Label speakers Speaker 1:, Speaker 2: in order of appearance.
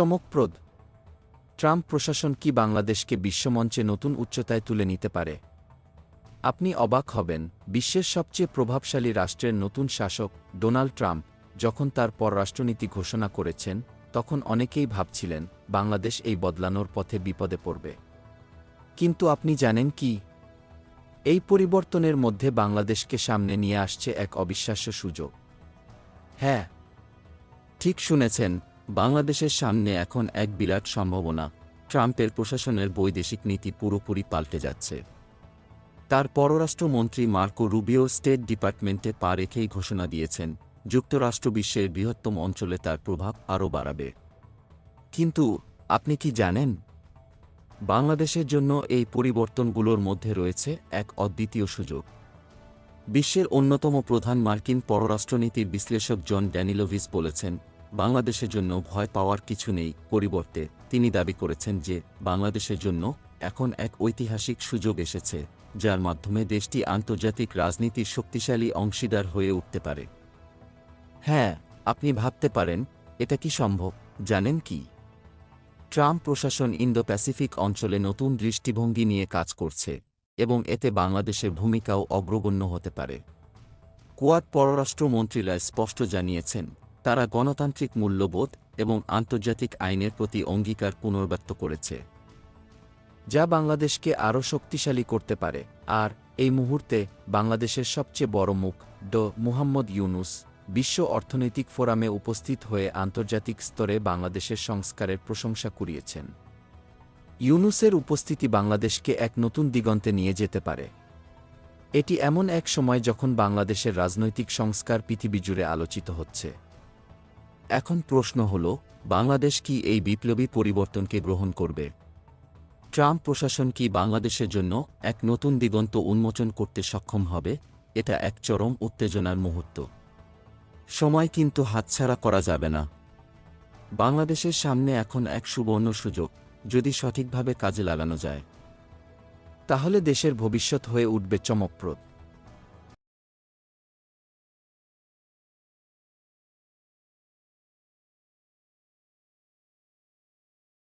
Speaker 1: চমকপ্রদ। ট্রাম্প প্রশাসন কি বাংলাদেশকে বিশ্বমঞ্চে নতুন উচ্চতায় তুলে নিতে পারে? আপনি অবাক হবেন, বিশ্বের সবচেয়ে প্রভাবশালী রাষ্ট্রের নতুন শাসক ডোনাল্ড ট্রাম্প যখন তার পররাষ্ট্রনীতি ঘোষণা করেছেন, তখন অনেকেই ভাবছিলেন, বাংলাদেশ এই বদলানোর পথে বিপদে পড়বে। কিন্তু আপনি জানেন কি? এই পরিবর্তনের মধ্যে বাংলাদেশকে সামনে নিয়ে আসছে এক অবিশ্বাস্য সুযোগ। হ্যাঁ ঠিক শুনেছেন বাংলাদেশের সামনে এখন এক বিরাট সম্ভাবনা, ট্রাম্পের প্রশাসনের বৈদেশিক নীতি পুরোপুরি পাল্টে যাচ্ছে। তার পররাষ্ট্রমন্ত্রী মার্কো রুবিও স্টেট ডিপার্টমেন্টে পা রেখেই ঘোষণা দিয়েছেন, যুক্তরাষ্ট্র বিশ্বের বৃহত্তম অঞ্চলে তার প্রভাব আরও বাড়াবে। কিন্তু আপনি কি জানেন? বাংলাদেশের জন্য এই পরিবর্তনগুলোর মধ্যে রয়েছে এক অদ্বিতীয় সুযোগ। বিশ্বের অন্যতম প্রধান মার্কিন পররাষ্ট্রনীতির বিশ্লেষক জন ড্যানিলোভিস বলেছেন বাংলাদেশের জন্য ভয় পাওয়ার কিছু নেই পরিবর্তে তিনি দাবি করেছেন যে বাংলাদেশের জন্য এখন এক ঐতিহাসিক সুযোগ এসেছে, যার মাধ্যমে দেশটি আন্তর্জাতিক রাজনীতির শক্তিশালী অংশীদার হয়ে উঠতে পারে। হ্যাঁ আপনি ভাবতে পারেন, এটা কি সম্ভব, জানেন কি? ট্রাম্প প্রশাসন ইন্দো প্যাসিফিক অঞ্চলে নতুন দৃষ্টিভঙ্গি নিয়ে কাজ করছে এবং এতে বাংলাদেশের ভূমিকাও অগ্রগণ্য হতে পারে। কোয়াড পররাষ্ট্রমন্ত্রীরা স্পষ্ট জানিয়েছেন তারা গণতান্ত্রিক মূল্যবোধ এবং আন্তর্জাতিক আইনের প্রতি অঙ্গীকার পুনর্ব্যক্ত করেছে, যা বাংলাদেশকে আরও শক্তিশালী করতে পারে। আর এই মুহূর্তে বাংলাদেশের সবচেয়ে বড় মুখ ড মুহাম্মদ ইউনুস বিশ্ব অর্থনৈতিক ফোরামে উপস্থিত হয়ে আন্তর্জাতিক স্তরে বাংলাদেশের সংস্কারের প্রশংসা কুড়িয়েছেন। ইউনুসের উপস্থিতি বাংলাদেশকে এক নতুন দিগন্তে নিয়ে যেতে পারে। এটি এমন এক সময় যখন বাংলাদেশের রাজনৈতিক সংস্কার পৃথিবী জুড়ে আলোচিত হচ্ছে। এখন প্রশ্ন হল, বাংলাদেশ কি এই বিপ্লবী পরিবর্তনকে গ্রহণ করবে? ট্রাম্প প্রশাসন কি বাংলাদেশের জন্য এক নতুন দিগন্ত উন্মোচন করতে সক্ষম হবে? এটা এক চরম উত্তেজনার মুহূর্ত। সময় কিন্তু হাতছাড়া করা যাবে না। বাংলাদেশের সামনে এখন এক সুবর্ণ সুযোগ, যদি সঠিকভাবে কাজে লাগানো যায়। তাহলে দেশের ভবিষ্যৎ হয়ে উঠবে চমকপ্রদ।